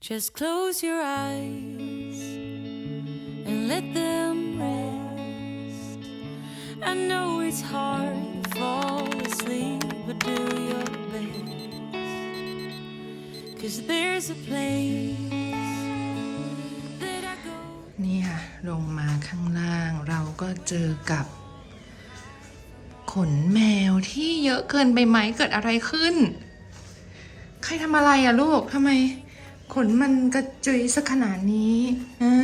Just close your eyes and let them rest. I know it's hard to fall asleep, but do your best. Cause there's a place that I go. นี่ค่ะลงมาข้างล่างเราก็เจอกับ ขนแมวที่เยอะเกินไปไหมเกิดอะไรขึ้น ใครทำอะไรอะลูกทำไม ขนมันกระจุยสักขนาดนี้ฮะ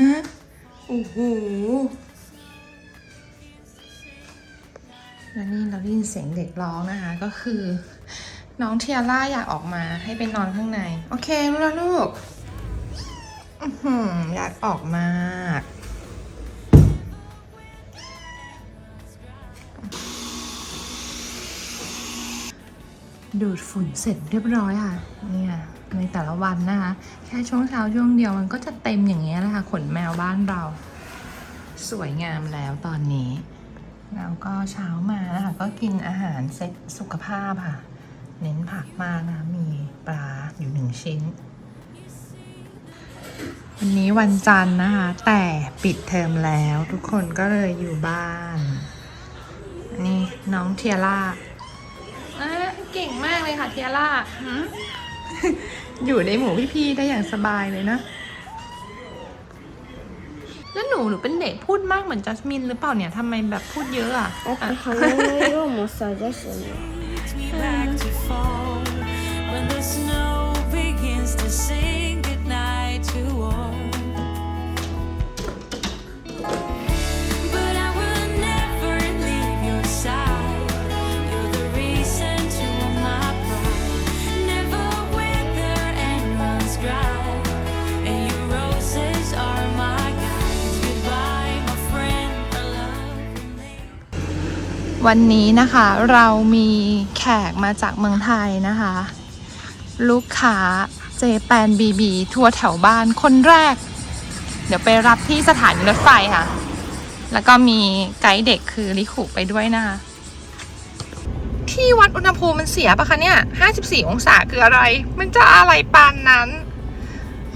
โอ้โหแล้วนี่เราได้ยินเสียงเด็กร้องนะคะ ก็คือ น้องเทียร่าอยากออกมาให้ไปนอนข้างใน โอเครู้แล้วลูกอื้อหืออยากออกมากดูดฝุ่นเสร็จเรียบร้อยค่ะ เนี่ย ในแต่ละวันนะคะ แค่ช่วงเช้าช่วงเดียวมันก็จะเต็มอย่างเงี้ยแหละค่ะขนแมวบ้านเรา สวยงามแล้วตอนนี้ แล้วก็เช้ามานะคะก็กินอาหารเซ็ตสุขภาพค่ะ เน้นผักมากนะคะมีปลาอยู่หนึ่งชิ้น วันนี้วันจันทร์นะคะ แต่ปิดเทอมแล้วทุกคนก็เลยอยู่บ้านอันนี่น้องเทียร่าอะเก่งมากเลยค่ะเทียร่าหืม อยู่ในหมู่พี่ๆได้อย่างสบายเลยนะ แล้วหนูหนูเป็นเด็กพูดมากเหมือนจัสมินหรือเปล่าเนี่ยทำไมแบบพูดเยอะอ่ะ あと鼻の色もさですね วันนี้นะคะเรามีแขกมาจากเมืองไทยนะคะ ลูกค้าเจแปนบีบีทัวร์แถวบ้านคนแรก เดี๋ยวไปรับที่สถานีรถไฟค่ะ แล้วก็มีไกด์เด็กคือลิคุไปด้วยนะคะ ที่วัดอุณหภูมิมันเสียปะคะเนี่ย54 องศาคืออะไร มันจะอะไรปานนั้น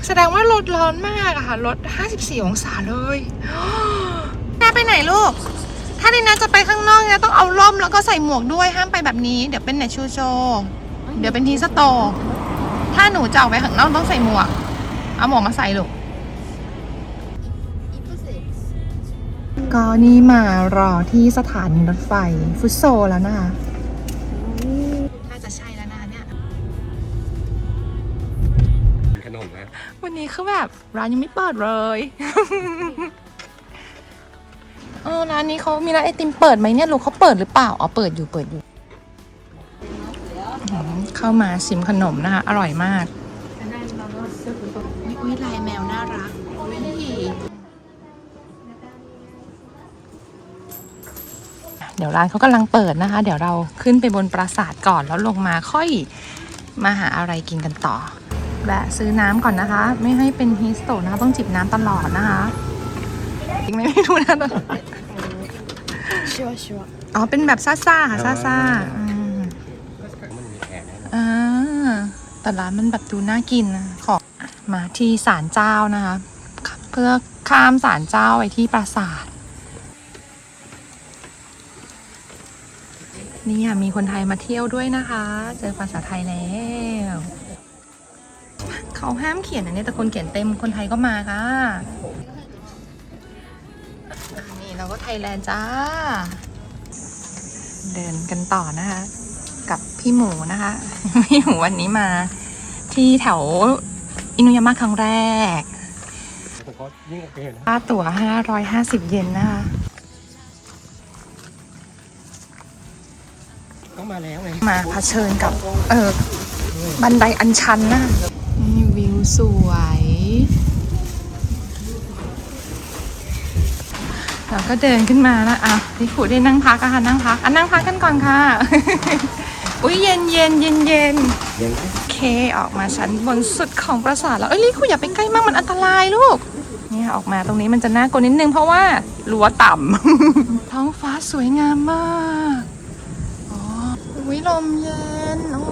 แสดงว่าลดร้อนมากอะค่ะลด54 องศาเลยแม่ไปไหนลูก ถ้าดินาจะไปข้างนอกเนี่ยต้องเอาร่มแล้วก็ใส่หมวกด้วยห้ามไปแบบนี้ เดี๋ยวเป็นเนชูโชว์เดี๋ยวเป็นทีสโตร์ถ้าหนูจะออกไปข้างนอกต้องใส่หมวก เอาหมวกมาใส่ลูกก็นี่มารอที่สถานีรถไฟฟุตโซแล้วนะคะน่าจะใช่แล้วนะคะเนี่ยขนมนะวันนี้คือแบบร้านยังไม่เปิดเลย เออร้านนี้เขามีร้านไอติมเปิดไหมเนี่ยลูกเขาเปิดหรือเปล่าอ๋อเปิดอยู่เปิดอยู่อืมเข้ามาชิมขนมนะคะ อร่อยมากอุ้ยลายแมวน่ารักอุ๊ยเดี๋ยวร้านเขากำลังเปิดนะคะ เดี๋ยวเราขึ้นไปบนปราสาทก่อนแล้วลงมาค่อยมาหาอะไรกินกันต่อแวะซื้อน้ำก่อนนะคะ ไม่ให้เป็นฮีสโตกนะคะต้องจิบน้ำตลอดนะคะ อีกไม่ไม่รู้นะตอนนี้ชิวชิวอ๋อ เป็นแบบซ่าซ่าค่ะซ่าซ่าแต่ร้านมันแบบดูน่ากินนะขอมาที่ศาลเจ้านะคะ เพื่อข้ามศาลเจ้าไปที่ปราสาท นี่มีคนไทยมาเที่ยวด้วยนะคะ เจอภาษาไทยแล้ว เขาห้ามเขียนอันนี้แต่คนเขียนเต็มคนไทยก็มาค่ะ ทยแลนด์จ้า เดินกันต่อนะคะ กับพี่หมูนะคะ พี่หมูวันนี้มา ที่แถวอินุยามะครั้งแรกผมก็ยิ่งโอเคนะค่าตั๋ว 550 เยนนะคะต้องมาแล้วไงมาเผชิญกับ เออบันไดอันชันนะนี่วิวสวย เราก็เดินขึ้นมานะอะพี่ขุได้นั่งพักอะค่ะนั่งพักอะนั่งพักกันก่อนค่ะ อุ้ยเย็นเย็นเย็นเย็นเย็นโอเคออกมาชั้นบนสุดของปราสาทแล้วเอ้ยลิคุอย่าไปใกล้มากมันอันตรายลูกเนี่ยออกมาตรงนี้มันจะน่ากลัวนิดนึงเพราะว่ารั้วต่ำท้องฟ้าสวยงามมากอ๋ออุ้ยลมเย็นอื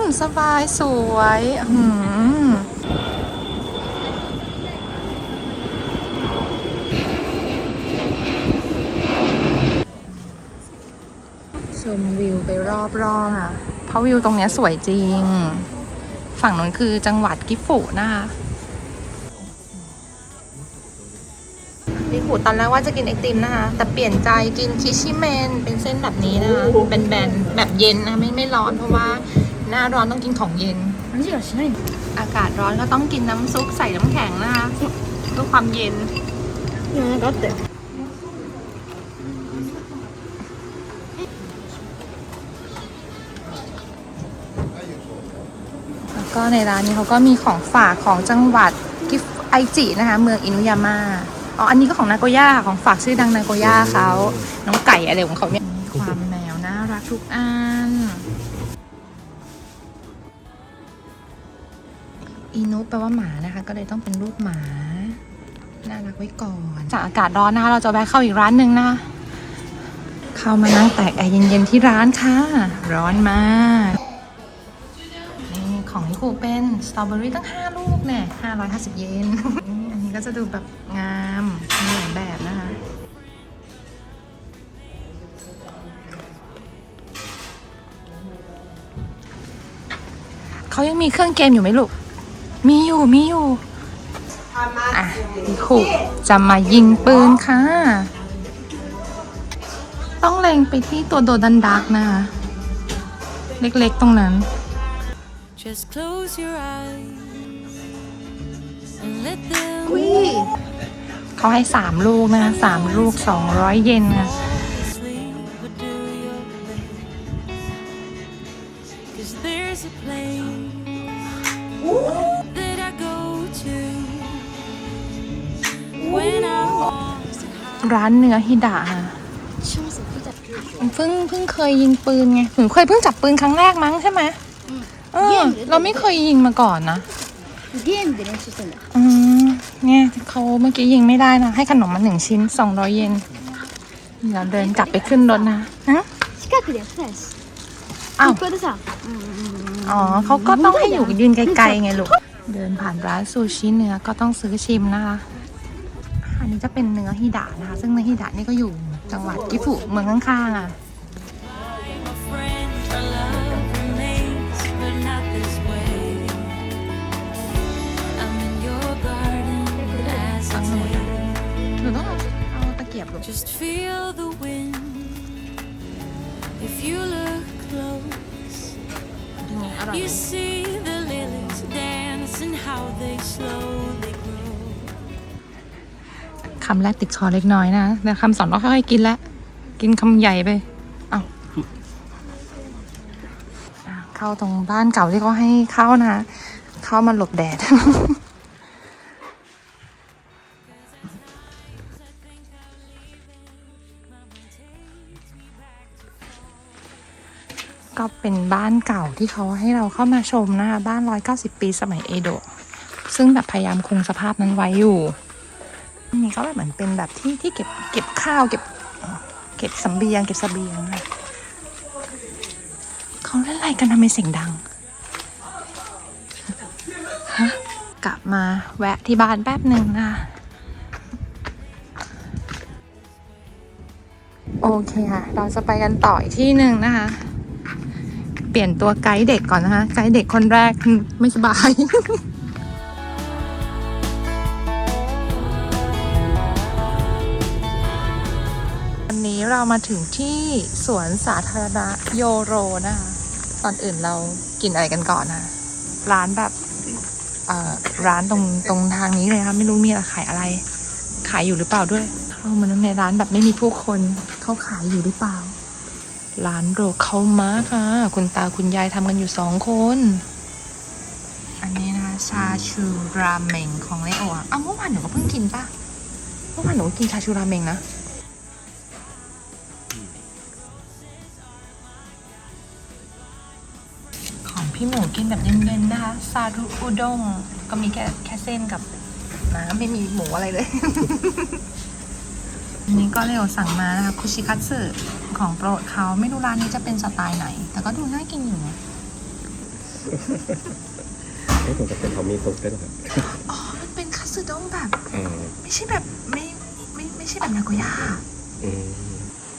มสบายสวยอืม ชมวิวไปรอบๆค่ะเพราะวิวตรงนี้สวยจริง ฝั่งนั้นคือจังหวัดกิฟุนะคะกิฟุตอนแรกว่าจะกินไอติมนะคะ แต่เปลี่ยนใจกินคิชิเมน เป็นเส้นแบบนี้นะคะเป็นแบนแบบเย็นนะไม่ไม่ร้อนเพราะว่าหน้าร้อนต้องกินของเย็นอากาศร้อนก็ต้องกินน้ำซุปใส่น้ำแข็งนะคะเพื่อความเย็น ก็ในร้านนี้เขาก็มีของฝากของจังหวัดกิฟไอจินะคะ เมืองอินุยาม่าอ๋ออันนี้ก็ของนาโกย่าของฝากชื่อดังนาโกย่าเขาน้องไก่อะไรของเขาเนี่ยมีความแมวน่ารักทุกอันอินุแปลว่าหมานะคะ ก็เลยต้องเป็นรูปหมาน่ารักไว้ก่อน จากอากาศร้อนนะคะเราจะแวะเข้าอีกร้านหนึ่งนะคะเข้ามานั่งแตกแอร์เย็นๆที่ร้านค่ะ ร้อนมากนี่ ของที่เป็นสตรอเบอรี่ตั้ง 5 ลูกเนี่ย550 เยน อันนี้ก็จะดูแบบงามมีหลายแบบนะคะ เขายังมีเครื่องเกมอยู่ไหมลูก มีอยู่ มีอยู่ อะพี่ครูจะมายิงปืนค่ะ ต้องเล็งไปที่ตัวโดดันดักนะคะ เล็กๆตรงนั้น Just close your eyes and let them เขาให้สามลูกนะสามลูกสองร้อยเยนนะ sleep but do your best. Cause there's a place that I go to when I lost ร้านเนื้อฮิดะค่ะเพิ่งเพิ่งเคยยิงปืนไงหนูเคยเพิ่งจับปืนครั้งแรกมั้งใช่ไหม เออเราไม่เคยยิงมาก่อนนะ ゲームで練習してんだ อืมเนี่ยเขาเมื่อกี้ยิงไม่ได้นะ ให้ขนมมาหนึ่งชิ้นสองร้อยเยนเดี๋ยวเดินกลับไปขึ้นรถนะฮะ 近くでやってたやし อ้าว ここでさ อ๋อเขาก็ต้องให้อยู่ยืนไกลๆไงลูก เดินผ่านร้านซูชิเนื้อก็ต้องซื้อชิมนะคะ อันนี้จะเป็นเนื้อฮิดะนะคะ ซึ่งเนื้อฮิดะนี่ก็อยู่จังหวัดกิฟุเมืองข้างๆอ่ะ Just feel the wind. If you look close, อร่อย you see the lilies dance and how they slowly grow. คำแรกติดคอเล็กน้อยนะแต่คำสอนก็ค่อยๆกินแล้วกินคำใหญ่ไป เอาอะเข้าตรงบ้านเก่าที่เขาให้เข้านะ เข้ามาหลบแดด เป็นบ้านเก่าที่เขาให้เราเข้ามาชมนะคะ บ้าน190ปีสมัยเอโดะซึ่งแบบพยายามคงสภาพนั้นไว้อยู่อันนี้ก็แบบเหมือนเป็นแบบที่ที่เก็บเก็บข้าวเก็บเก็บสำเบียงเก็บเสบียงอะเขาเล่นอะไรกันทำไมเสียงดังฮะกลับมาแวะที่บ้านแป๊บหนึ่งนะโอเคค่ะ เราจะไปกันต่ออีกที่หนึ่งนะคะ ลี่ยนตัวไกด์เด็กก่อนนะคะ ไกด์เด็กคนแรกไม่สบายวันนี้เรามาถึงที่สวนสาธารณะโยโรนะคะ ตอนอื่นเรากินอะไรกันก่อนนะร้านแบบร้านตรงตรงทางนี้เลยค่ะไม่รู้มีอะไรขายอะไร ขายอยู่หรือเปล่าด้วยเข้ามาในร้านแบบไม่มีผู้คนเขาขายอยู่หรือเปล่า ร้านโรเข้ามาค่ะ คุณตาคุณยายทำกันอยู่สองคน อันนี้นะคะชาชูราเมงของเลโออะอ้าวเมื่อวานหนูก็เพิ่งกินปะเมื่อวานหนูกินชาชูราเมงนะของพี่หมูกินแบบเย็นๆนะคะ ซารุอุด้งก็มีแค่แค่เส้นกับน้ำไม่มีหมูอะไรเลย อันนี้ก็เลโอสั่งมานะคะคุชิคัตสึ ของโปรดเขาไม่รู้ร้านนี้จะเป็นสไตล์ไหน แต่ก็ดูน่ากินอยู่นะไม่ถูกกับเป็นเขามีซุปด้วยนะครับอ๋อ มันเป็นคัตสึด้งแบบอ่าไม่ใช่แบบไม่ไม่ไม่ใช่แบบนาโกย่า อืม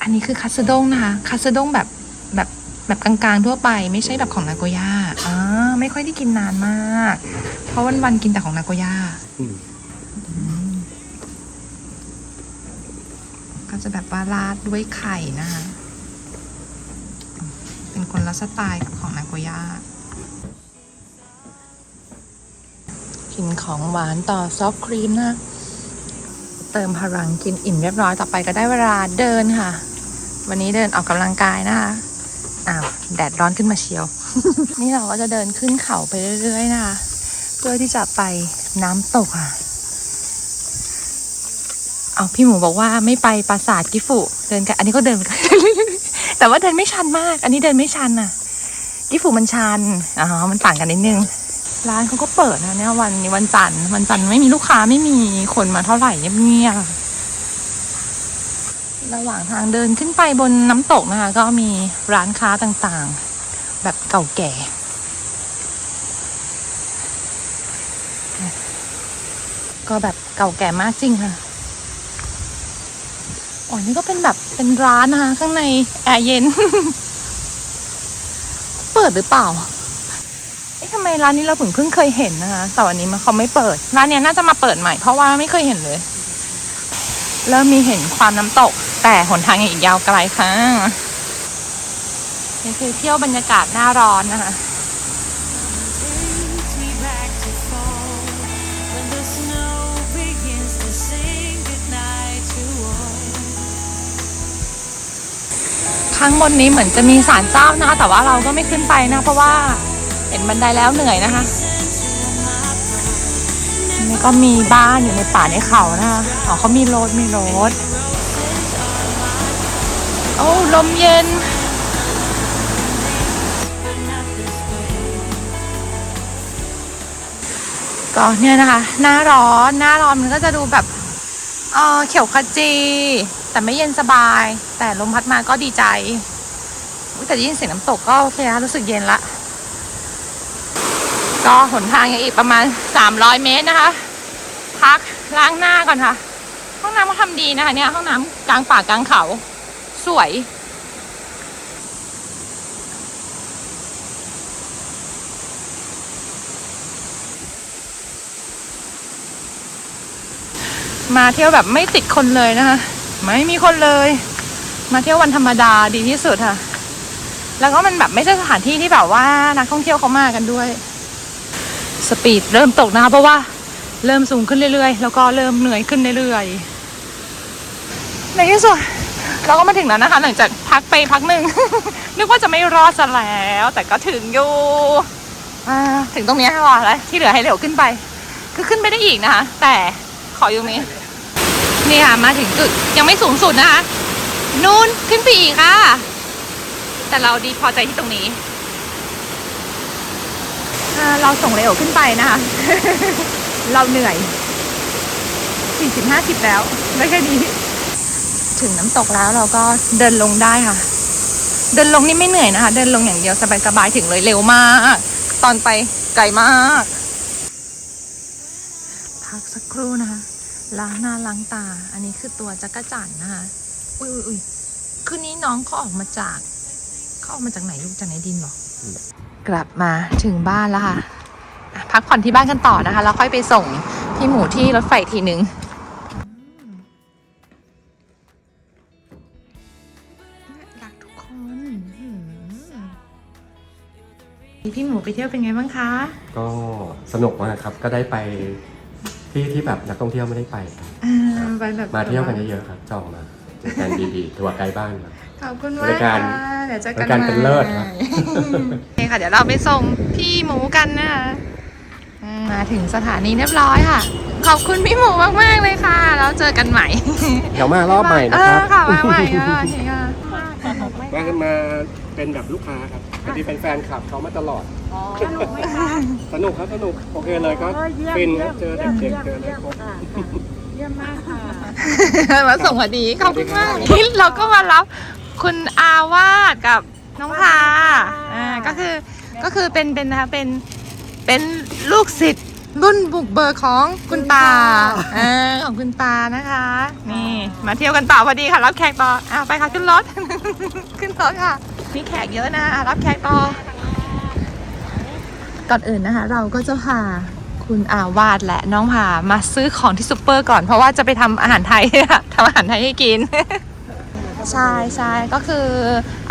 อันนี้คือคัตสึด้งนะคะคัตสึด้งแบบแบบแบบกลางๆทั่วไปไม่ใช่แบบของนาโกย่าอ่าไม่ค่อยได้กินนานมาก เพราะวันๆกินแต่ของนาโกย่า อืม ก็จะแบบว่าราดด้วยไข่นะคะ เป็นคนละสไตล์กับของนาโกย่ากินของหวานต่อซอฟต์ครีมนะ เติมพลังกินอิ่มเรียบร้อยต่อไปก็ได้เวลาเดินค่ะ วันนี้เดินออกกำลังกายนะคะอ้าวแดดร้อนขึ้นมาเชียว นี่เราก็จะเดินขึ้นเขาไปเรื่อยๆนะคะ เพื่อที่จะไปน้ำตกค่ะ เอาพี่หมูบอกว่าไม่ไปปราสาทกิฟุเดินกัน อันนี้ก็เดิน แต่ว่าเดินไม่ชันมาก อันนี้เดินไม่ชันน่ะ กิฟุมันชันอ๋อมันต่างกันนิดนึง ร้านเขาก็เปิดนะเนี่ยวันนี้วันจันทร์วันจันทร์ไม่มีลูกค้าไม่มีคนมาเท่าไหร่เงียบๆระหว่างทางเดินขึ้นไปบนน้ำตกนะคะ ก็มีร้านค้าต่างๆ แบบเก่าแก่ก็แบบเก่าแก่มากจริงค่ะ อ๋อนี่ก็เป็นแบบเป็นร้านนะคะ ข้างในแอร์เย็น เปิดหรือเปล่าเอ๊ะทำไมร้านนี้เราเพิ่งเพิ่งเคยเห็นนะคะแต่วันนี้มันเขาไม่เปิด ร้านเนี้ยน่าจะมาเปิดใหม่เพราะว่าไม่เคยเห็นเลย เริ่มมีเห็นความน้ำตก แต่หนทางยังอีกยาวไกลค่ะนี่คือเที่ยวบรรยากาศหน้าร้อนนะคะ ข้างบนนี้เหมือนจะมีศาลเจ้านะคะ แต่ว่าเราก็ไม่ขึ้นไปนะ เพราะว่าเห็นบันไดแล้วเหนื่อยนะคะนี่ก็มีบ้านอยู่ในป่าในเขานะคะอ๋อเขามีรถมีรถโอ้ลมเย็นก็เนี่ยนะคะ หน้าร้อน หน้าร้อนมันก็จะดูแบบ เออเขียวขจี แต่ไม่เย็นสบาย แต่ลมพัดมาก็ดีใจแต่ได้ยินเสียงน้ำตกก็โอเคะรู้สึกเย็นละก็หนทางยังอีกประมาณ 300 เมตรนะคะ พักล้างหน้าก่อนค่ะ ห้องน้ำเขาทำดีนะคะเนี่ยห้องน้ำกลางป่ากลางเขา สวยมาเที่ยวแบบไม่ติดคนเลยนะคะ ไม่มีคนเลย มาเที่ยววันธรรมดาดีที่สุดค่ะ แล้วก็มันแบบไม่ใช่สถานที่ที่แบบว่านักท่องเที่ยวเขามากันด้วย สปีดเริ่มตกนะคะเพราะว่าเริ่มสูงขึ้นเรื่อยๆ แล้วก็เริ่มเหนื่อยขึ้นเรื่อยๆ ในที่สุดเราก็มาถึงแล้วนะคะ หลังจากพักไปพักหนึ่ง นึกว่าจะไม่รอดซะแล้ว แต่ก็ถึงอยู่ถึงตรงนี้ค่ะแล้วที่เหลือให้เร็วขึ้นไป คือขึ้นไปได้อีกนะคะ แต่ขออยู่ตรงนี้ นี่ค่ะมาถึงจุดยังไม่สูงสุดนะคะ นู่นขึ้นไปอีกค่ะ แต่เราดีพอใจที่ตรงนี้ เราส่งเร็วขึ้นไปนะคะ เราเหนื่อยสี่สิบห้าสิบแล้วได้แค่นี้ ถึงน้ำตกแล้วเราก็เดินลงได้ค่ะ เดินลงนี่ไม่เหนื่อยนะคะ เดินลงอย่างเดียวสบายๆถึงเลยเร็วมาก ตอนไปไกลมาก พักสักครู่นะคะ ล้างหน้าล้างตา อันนี้คือตัวจักรจั่นนะคะอุ้ยอุ้ยอุ้ยคืนนี้น้องเขาออกมาจาก เขาออกมาจากไหนลูกจากในดินเหรอ กลับมาถึงบ้านแล้วค่ะอะ พักผ่อนที่บ้านกันต่อนะคะ แล้วค่อยไปส่งพี่หมูที่รถไฟทีนึงรักทุกคนพี่หมูไปเที่ยวเป็นไงบ้างคะ ก็สนุกมากครับ ก็ได้ไป ที่ที่แบบนักท่องเที่ยวไม่ได้ไปครับอ่าไปแบบมาเที่ยวกันเยอะๆครับจองมาเจอกันดีๆ ทัวร์ไกลบ้านครับ ขอบคุณบมากริการค่ะเดี๋ยวเจอกันบริการเป็นเลิศครับ โอเคค่ะ เดี๋ยวเราไปส่งพี่หมูกันนะคะอ่ามาถึงสถานีเรียบร้อยค่ะ ขอบคุณพี่หมูมากๆเลยค่ะ แล้วเจอกันใหม่ เดี๋ยวมารอบใหม่เอนะคอรับค่ะมาใหม่ค่ะโอเคค่ะมากันมาเป็นแบบลูกค้าครับพอดีเป็นแฟนคลับเขามาตลอด สนุกไหมคะสนุกครับสนุกโอเคเลยก็ฟินครับเจอเด็กๆเจออะไรครบมาส่งพอดีขอบคุณมากนี่เราก็มารับคุณอาวาสกับน้องพาอ่าก็คือก็คือเป็นเป็นนะคะเป็นเป็นลูกศิษย์รุ่นบุกเบิกของคุณตาอ่าของคุณตานะคะ นี่ มาเที่ยวกันต่อพอดีค่ะรับแขกต่ออ้าวไปค่ะขึ้นรถขึ้นรถค่ะมีแขกเยอะนะอะรับแขกต่อ ก่อนอื่นนะคะ เราก็จะพาคุณอาวาดและน้องผามาซื้อของที่ซูเปอร์ก่อนเพราะว่าจะไปทำอาหารไทย ทำอาหารไทยให้กิน ใช่ใช่ก็คือ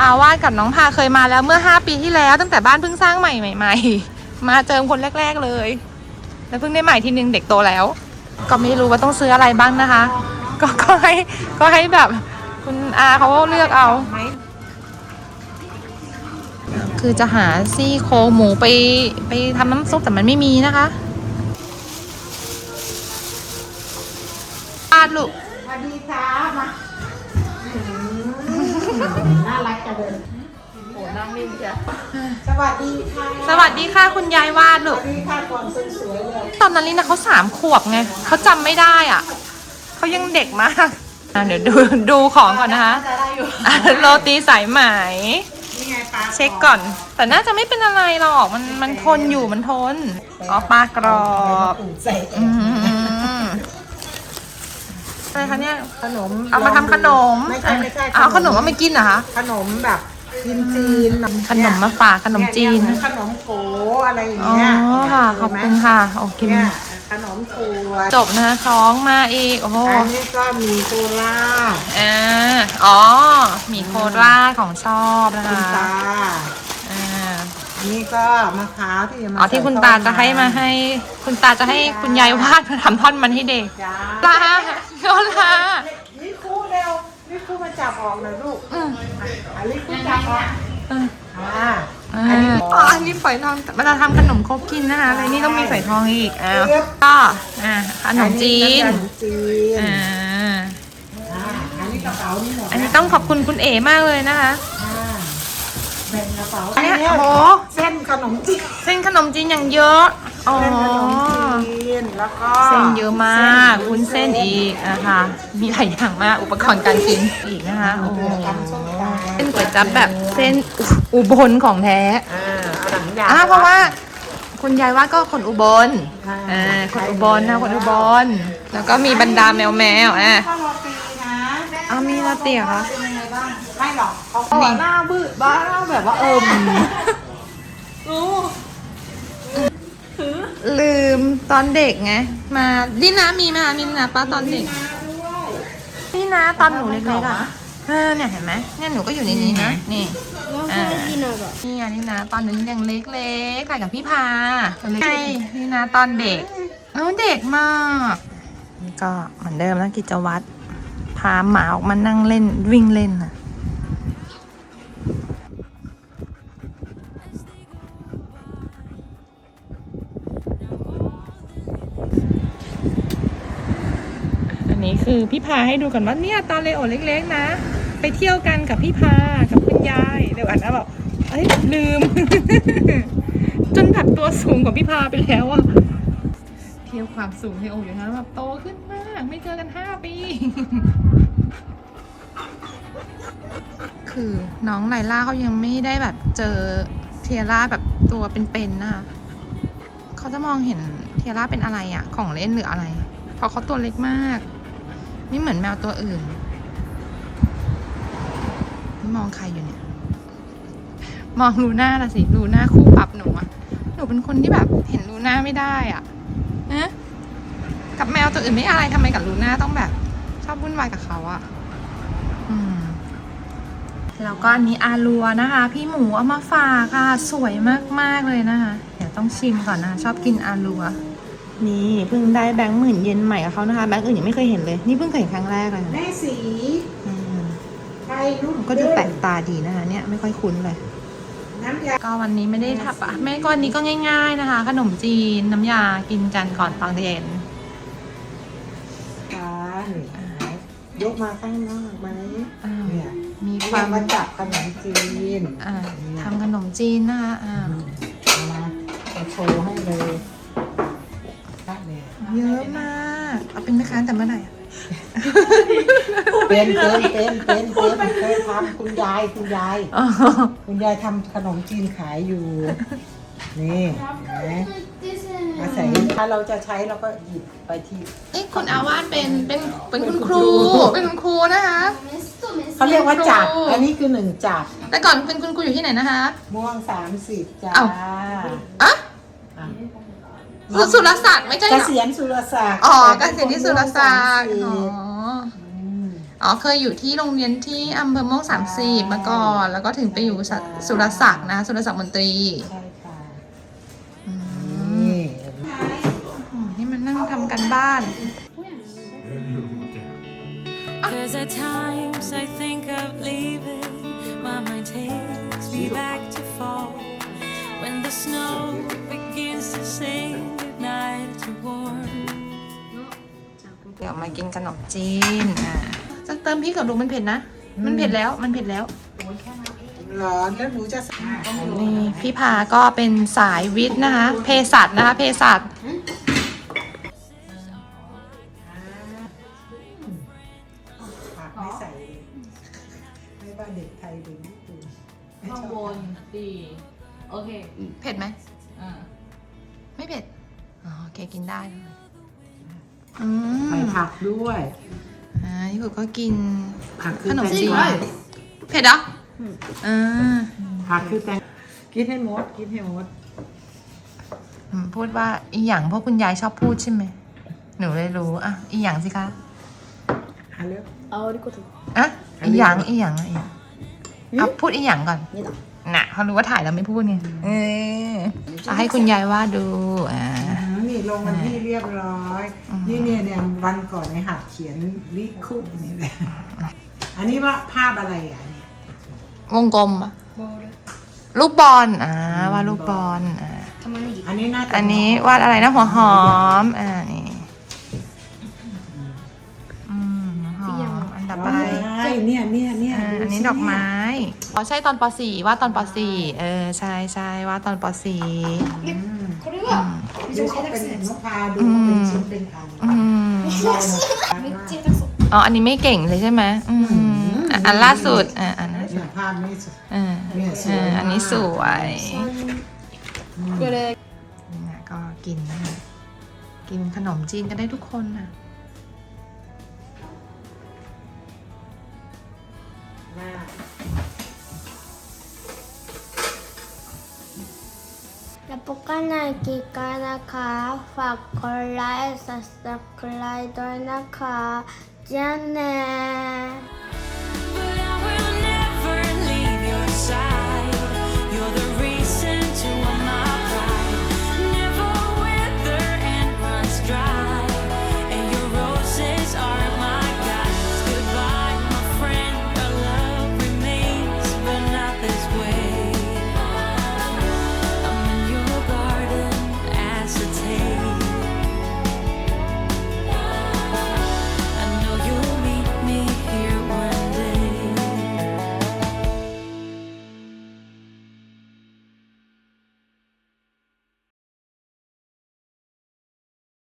อาวาดกับน้องพาเคยมาแล้วเมื่อ 5 ปีที่แล้ว ตั้งแต่บ้านเพิ่งสร้างใหม่ใหม่ๆมาเจอคนแรก ๆเลย แล้วเพิ่งได้ใหม่ทีนึงเด็กโตแล้ว ก็ไม่รู้ว่าต้องซื้ออะไรบ้างนะคะ ก็ก็ให้ก็ให้แบบ คุณอาเขาเลือกเอา คือจะหาซี่โครงหมูไปไปทำน้ำซุปแต่มันไม่มีนะคะปาดลูกสวัสดีค่ะมาน่ารักจังเลยโอ้นั่งนิ่งจ้ะสวัสดีค่ะ สวัสดีค่ะคุณยายวาดลูสกวัสดีค่ะก่อนสวยๆเลยตอนนั้นลินะเขาสามขวบไงเขาจำไม่ได้อะเขายังเด็กมากอะเดี๋ยวดูดูของก่อนนะคะอะโรตีสายไหม นี่ไงปลาเช็คก่อน แต่น่าจะไม่เป็นอะไรหรอกมันมันทนอยู่มันทนอ๋อปลากรอบอุ่นใส่อืมอะไรคะเนี่ยขนมเอามาทำขนมไม่ใช่ไม่ใช่เอาขนมเอามากินเหรอคะขนมแบบจีนจีนๆขนมมาฝากขนมจีนเยขนมโกอะไรอย่างอ๋อเงี้ยค่ะขอบคุณค่ะโอเค เนี่ย ขนมถั่วจบนะคะท้องมาอีก โอ้โหอันนี้ก็มีโคราชอ่าอ๋อมีโคราชของชอบนะคุณคะ ตาอ่าอันนี้ก็มะพร้าวที่จะมาอ๋อที่คุณตาจะให้มาให้ คุณตาจะให้คุณยายวาดมาทำท่อนมันให้เด็กจ้าลาโยลา นี่ครูเร็วนี่ครูมาจับออกหน่อยลูกอืมอันนี้ครูจับออก อืมอ่าอ่าอันนี้อ๋ออันนี้ฝอยทองเวลาทำขนมครกกินนะคะอะไรนี่ต้องมีฝอยทองอีกอ้าวเรียบก็อ่าขนมจีนขนมจีนอ่าอ่าอันนี้กระเป๋านี่หมดอันนี้ต้องขอบคุณคุณเอ๋มากเลยนะคะอ่าแบ่งกระเป๋าอันเนี้ยอัโอ้โหเส้นขนมจีนเส้นขนมจีนอย่างเยอะอ๋อเส้นขนมจีนแล้วก็เส้นเยอะมากวุ้นเส้นอีกนะคะมีหลายอย่างมากอุปกรณ์การกินอีกนะคะโอ้โหตำส้มตำ เส้นก๋วยจั๊บแบบเส้นอุบลของแท้อ่าเอาหนังยางอ่าเพราะว่า คุณยายว่าก็คนอุบลอ่าอ่าคนอุบลนะคนอุบล แล้วก็มีบรรดาแมวแมวอะข้าวโรตีนะอ้าวมีลาเตียเหรอคะเป็นยังไงบ้างไม่หรอกเขานี่หน้าบืดบ้าแบบว่าเอิมลืมตอนเด็กไงมาดินามีไหมคะมีนาป้าตอนเด็กนี่นะตอนหนูเล็กๆอะ เออเนี่ยเห็นไหมเนี่ยหนูก็อยู่ในนี้นะนี่นี่อยบอกนี่ไนี่นะตอนนั้นยังเล็กๆถ่ากับพี่พาใช่นี่นะตอนเด็กเออเด็กมากนี่ก็เหมือนเดิมนะกิจวัตรพาหมาออกมานั่งเล่นวิ่งเล่นนะอันนี้คือพี่พาให้ดูก่อนว่าเนี่ยตอนเลโอเล็ก ๆ นะ ไปเที่ยวกันกับพี่พา กับคุณยาย เดี๋ยวอันนะบอกเอ้ยลืม จนแบบตัวสูงกว่าพี่พาไปแล้วอะเทียบความสูงเลโออยู่นะแบบโตขึ้นมาก ไม่เจอกันห้าปี คือน้องไลล่าเขายังไม่ได้แบบเจอเทียร่าแบบตัวเป็นๆนะคะเขาจะมองเห็นเทียร่าเป็นอะไรอะของเล่นหรืออะไร เพราะเขาตัวเล็กมาก ไม่เหมือนแมวตัวอื่น มองใครอยู่เนี่ย มองลูน่าละสิลูน่าคู่ปรับหนูอะหนูเป็นคนที่แบบเห็นลูน่าไม่ได้อะนะกับแมวตัวอื่นไม่อะไรทำไมกับลูน่าต้องแบบ ชอบวุ่นวายกับเขาอะอืมแล้วก็อันนี้อาลัวนะคะ พี่หมูเอามาฝากค่ะ สวยมากๆเลยนะคะ เดี๋ยวต้องชิมก่อนนะชอบกินอาลัว นี่เพิ่งได้แบงค์หมื่นเยนใหม่กับเขานะคะ แบงค์อื่นยังไม่เคยเห็นเลย นี่เพิ่งเคยเห็นครั้งแรกเลยค่ะแม่สี อืมไทยรุ่น ก็ดูแปลกตาดีนะคะเนี่ยไม่ค่อยคุ้นเลยน้ำยาก็วันนี้ไม่ได้ทับอะแม่ก็วันนี้ก็ง่าย ๆนะคะ ขนมจีนน้ำยากินกันก่อนตอนเย็นการยกมาข้างนอกไหมอ่าเนี่ยมีคาวความมมาจับขนมจีนอ่าทำขนมจีนนะคะอ่าเอามาจะโชว์ให้เลยได้เลยเยอะมาก เอาเป็นแม่ค้าแต่เมื่อไหร่อะ เป็นเป็นเป็นเป็นเป็นเคยทำคุณยายคุณยาย อ๋อคุณยายทำขนมจีนขายอยู่ นี่เห็นไหมですอาศัยถ้าเราจะใช้เราก็หยิบไปที่เอ๊ะคุณอาวาสเป็นเป็นเป็นคุณครู เป็นคุณครูนะคะ เขาเรียกว่าจับอันนี้คือหนึ่งจับแต่ก่อนเป็นคุณครูอยู่ที่ไหนนะคะ ม่วงสามสิบจ้า เอ้าอะอะ สุสุรศักดิ์ไม่ใช่เกเหรอษียณสุรศักดิ์อ๋อเกษียณที่สุรศักดิ์ม่วงอ๋อสามสิบมอ๋อเคยอยู่ที่โรงเรียนที่อำเภอม่วงสามสิบมาก่อน แล้วก็ถึงไปอยู่สสุรศักดิ์นะสุรศักดิ์มนตรีใช่ค่ะอืมนี่อืมนี่มันนั่งทำกันบ้าน Cause at times I think of leaving. My mind takes me back to fall. When the snow begins to sing เดี๋ยวมากินขนมจีนอะจะเติมพริกกับดูมันเผ็ดนะ มันเผ็ดแล้ว มันเผ็ดแล้ว ร้อนแล้วหนูจะนี่พี่พาก็เป็นสายวิทย์นะคะ เภสัชนะคะ เภสัช ญี่ปุ่นก็กิน ผักคือ ขนม แตง จีน กวา เผ็ดเหรออ่า ผักคือแตงกินให้หมดกินให้หมด อืมพูดว่าอีหยังเพราะคุณยายชอบพูดใช่ไหม หนูเลยรู้ อ่ะ อีหยังสิคะ เอาเร็ว あおりこと อ่ะ อัน อี นี้ หยังอีหยังอีหยังอ่ะพูดอีหยังก่อน นี่เหรอ น่ะเขารู้ว่าถ่ายแล้วไม่พูดไงเออเอาให้คุณยายว่าดู อ่า อ่านี่ ลงวันที่เรียบร้อย นี่เนี่ยเนี่ยวันก่อนในหัดเขียนลิคุกนี่แหละ อันนี้ว่าภาพอะไรอะเนี่ยวงกลมอะลูกบอลอ่าวาดลูกบอลอ่าทำไมไม่หยิบอันนี้น่าอันนี้วาดอะไรนะหัวหอมอ่านี่อืหัวหอมอันดับไป ใช่เนี่ยเนี่ยเนี่ยอันนี้ดอกไม้ อ๋อใช่ตอนป .4 ว่าดตอนป .4 เออใช่ใช่วาดตอนป .4 เขาเรียกว่า อ๋อ อันนี้ไม่เก่งเลยใช่ไหมอันล่าสุดอะอันล่าภาพนี้สุดอันนี้สวยก็เลยนี่ก็กินนะกินขนมจีนกันได้ทุกคนน่ะมาก แล้วปกันในกีการนะคะฝากกดไ